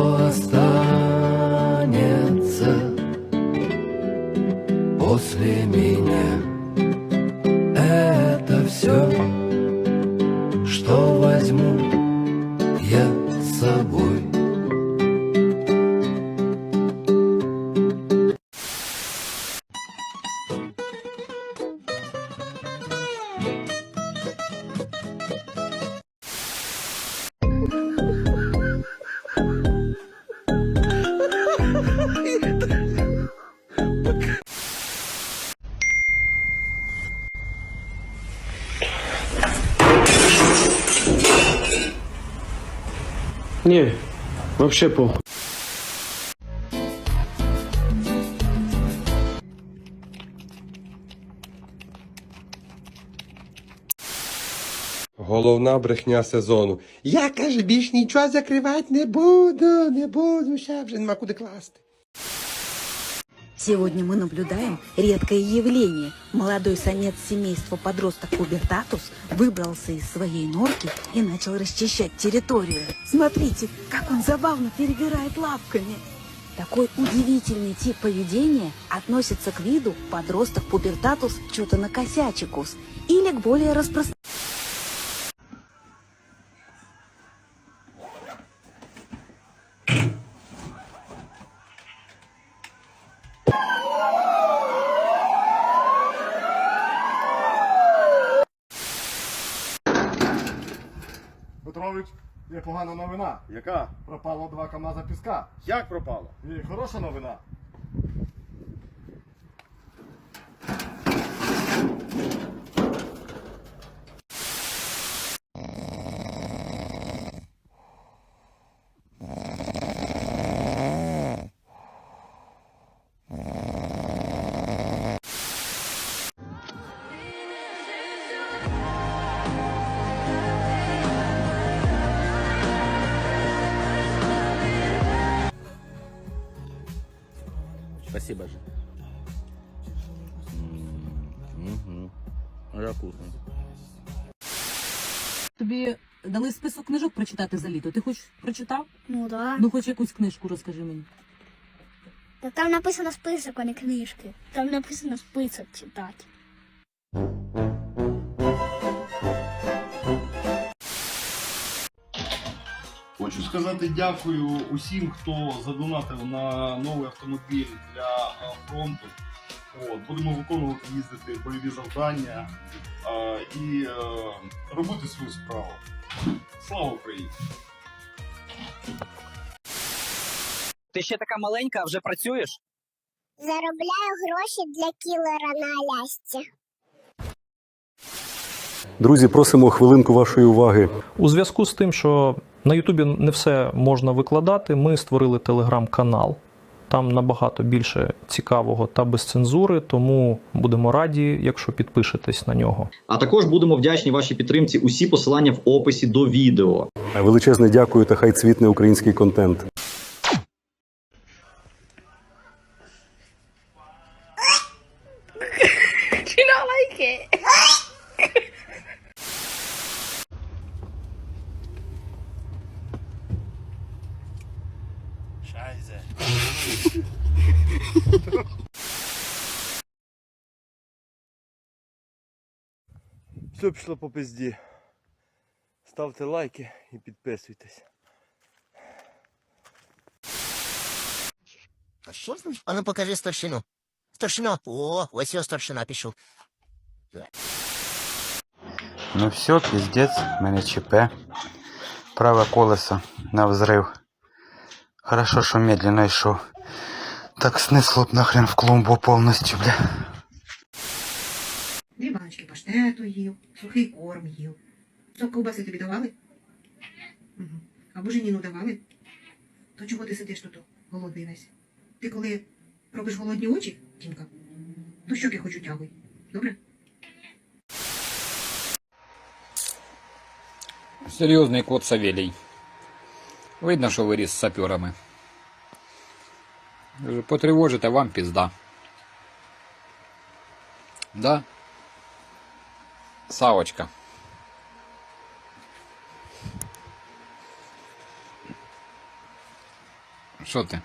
останется после меня. Это все, что возьму я с собой. Не, вообще похуй. Головна брехня сезону. Я каже, більш нічого закривати не буду, не буду, ще вже нема куди класти. Сегодня мы наблюдаем редкое явление. Молодой самец семейства подросток Пубертатус выбрался из своей норки и начал расчищать территорию. Смотрите, как он забавно перебирает лапками. Такой удивительный тип поведения относится к виду подросток Пубертатус что-то накосячикус или к более распространенному Петрович, є погана новина. Яка? Пропало два КАМАЗа піска. Як пропало? І хороша новина. Спасибо же. Угу. Тобі дали список книжок прочитати за літо. Ти хоч прочитав? Ну да. Ну, хоч якусь книжку розкажи мені. Та там написано список, а не книжки. Там написано список читати. Сказати дякую усім, хто задонатив на новий автомобіль для фронту. От, будемо виконувати, їздити бойові завдання а, і е, робити свою справу. Слава Україні! Ти ще така маленька, а вже працюєш? Заробляю гроші для кілера на Алясці. Друзі, просимо хвилинку вашої уваги. У зв'язку з тим, що на Ютубі не все можна викладати, ми створили телеграм-канал. Там набагато більше цікавого та без цензури, тому будемо раді, якщо підпишетесь на нього. А також будемо вдячні вашій підтримці. Усі посилання в описі до відео. Величезне дякую та хай цвітне український контент. Все пішло по пизді. Ставте лайки і підписуйтесь. А що з? А ну покажи старшину. Старшина. О, ось його старшина пішов. Ну все, піздець, в мене ЧП. Праве колесо на взрив. Хорошо, що медленно йшов. Так снесло б нахрен в клумбу повністю, бля. Паштету їв, сухий корм їв. Що, ковбаси тобі давали? Угу. А буженіну давали? То чого ти сидиш тут голодний весь? Ти коли робиш голодні очі, Тімка, то щоки хоч утягуй. Добре? Серйозний кот Савелій. Видно, що виріс з саперами. Потривожите вам пізда. Да? Савочка. Що ты?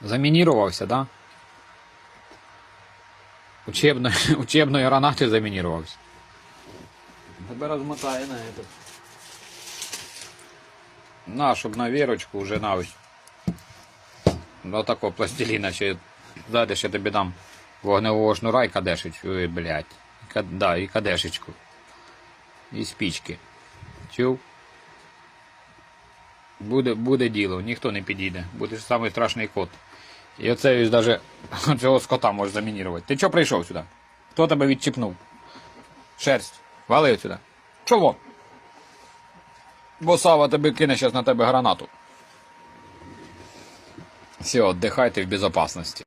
Заминировался, да? Учебной учебною гранатою замінірувався. Тебе розмотає на этот. На, щоб на верочку уже на ось. До такого пластилина, ще. Дайте ще тобі дам вогневого шнура і кадешить. Ой, блядь. Да, і кадешечку. І спічки. Чув? Буде, буде діло, ніхто не підійде. Будеш самий страшний кот. І оце ось даже цього скота може замінірувати. Ти чого прийшов сюди? Хто тебе відчіпнув? Шерсть. Вали сюди. Чого? Бо Сава тебе кине зараз на тебе гранату. Все, отдихайте в безопасности.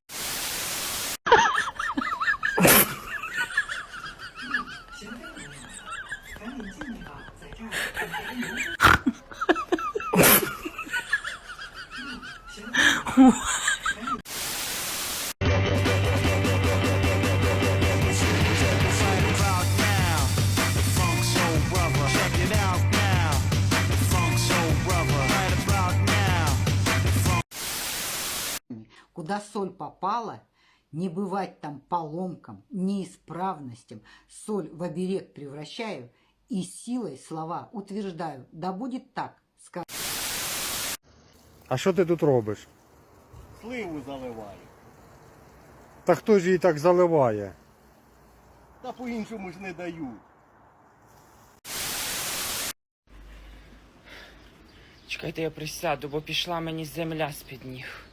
Куда соль попала, не бывать там поломкам, неисправностям. Соль в оберег превращаю и силой слова утверждаю. Да будет так, скажу. А що ти тут робиш? Сливу заливаю. Та хто ж її так заливає? Та по-іншому ж не даю. Чекайте, я присяду, бо пішла мені земля з-під ніг.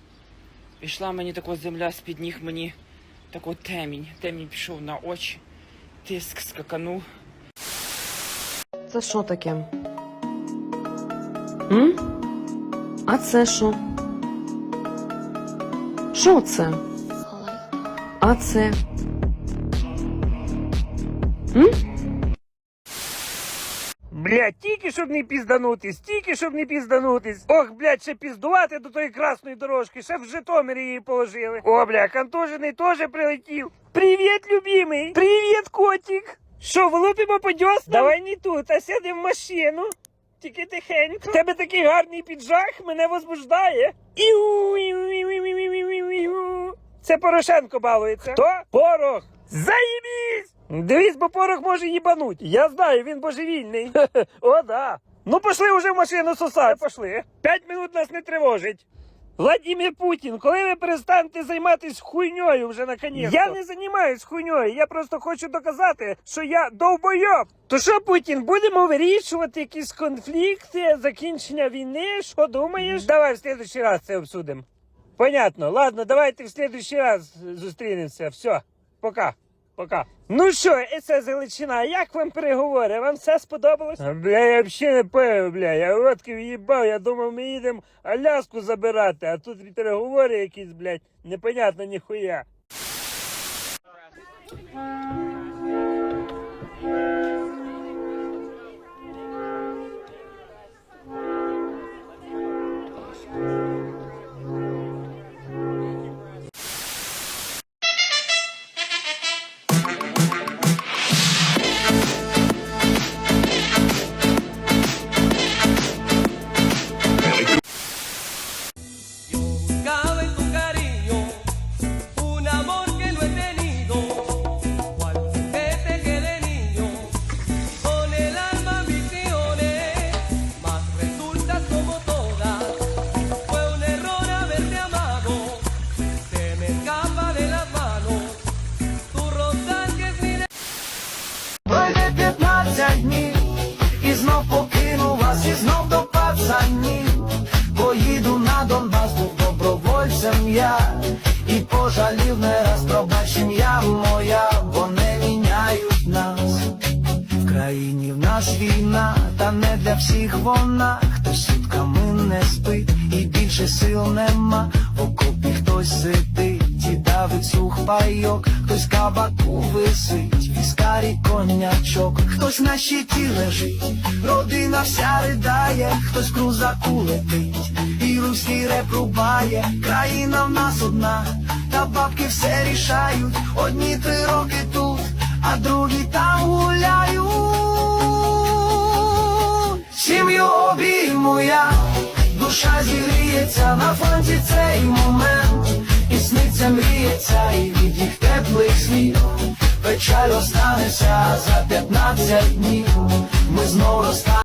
Пішла мені така земля з-під ніг, мені тако темінь. Темінь пішов на очі, тиск скаканув. Це що таке? М? А це що? Що це? А це? М? Блядь, тільки щоб не пізданутись, тільки щоб не пізданутись. Ох, блядь, ще піздувати до тої красної дорожки, ще в Житомирі її положили. О, бля, контужений теж прилетів. Привіт, любимий! Привіт, котик! Що, влупимо по дьоснам? Давай не тут, а сяди в машину. Тільки тихенько. В тебе такий гарний піджак, мене возбуждає. Іу, іу, іу, іу, іу, іу, іу, іу. Це Порошенко балується. Хто? Порох. Заєбісь! Дивись, бо порох може їбануть. Я знаю, він божевільний. О, да. Ну пошли вже в машину сосати. Пошли. П'ять минут нас не тривожить. Владимир Путін, коли ви перестанете займатися хуйньою вже наконець? Я не займаюсь хуйньою, я просто хочу доказати, що я довбойоб. То що, Путін, будемо вирішувати якісь конфлікти, закінчення війни? Що думаєш? Давай в следующий раз це обсудимо. Понятно, ладно, давайте в следующий раз зустрінемося. Все, пока. Пока. Ну що, це Зеличина, як вам переговори? Вам все сподобалось? Бля, я взагалі не пив, бля. Я водки в'їбав, я думав, ми їдемо Аляску забирати, а тут переговори якісь, блядь, непонятно ніхуя. Для всіх вона, хтось сутками не спить, і більше сил нема, в окопі хтось сидить, і давить сух пайок, хтось кабаку висить, віскарі конячок, хтось на щиті лежить, родина вся ридає, хтось крузаку летить, і руський реп рубає, країна в нас одна, та бабки все рішають, одні три роки тут, а другі там гуляють. Сім'ю обійму я, душа зігріється, на фронті цей момент, і сниться, мріється, і від їх теплих слів. Печаль останеться за 15 днів. Ми знову розстанемо.